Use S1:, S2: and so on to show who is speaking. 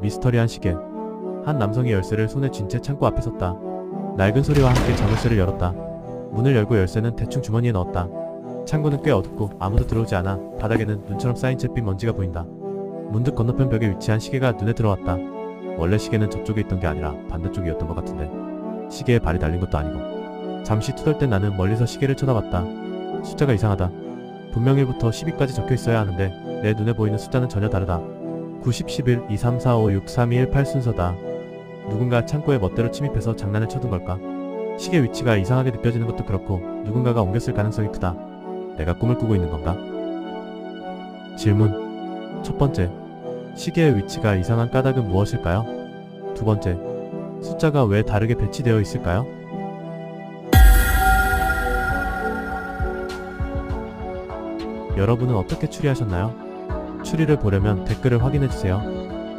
S1: 미스터리한 시계. 한 남성이 열쇠를 손에 쥔 채 창고 앞에 섰다. 낡은 소리와 함께 자물쇠를 열었다. 문을 열고 열쇠는 대충 주머니에 넣었다. 창고는 꽤 어둡고 아무도 들어오지 않아 바닥에는 눈처럼 쌓인 잿빛 먼지가 보인다. 문득 건너편 벽에 위치한 시계가 눈에 들어왔다. 원래 시계는 저쪽에 있던 게 아니라 반대쪽이었던 것 같은데 시계에 발이 달린 것도 아니고 잠시 투덜댄 나는 멀리서 시계를 쳐다봤다. 숫자가 이상하다. 분명 1부터 12까지 적혀 있어야 하는데 내 눈에 보이는 숫자는 전혀 다르다. 90, 11, 2, 3, 4, 5, 6, 3, 2, 1, 8 순서다. 누군가 창고에 멋대로 침입해서 장난을 쳐둔 걸까? 시계 위치가 이상하게 느껴지는 것도 그렇고 누군가가 옮겼을 가능성이 크다. 내가 꿈을 꾸고 있는 건가? 질문. 첫 번째. 시계의 위치가 이상한 까닭은 무엇일까요? 두 번째. 숫자가 왜 다르게 배치되어 있을까요? 여러분은 어떻게 추리하셨나요? 추리를 보려면 댓글을 확인해주세요.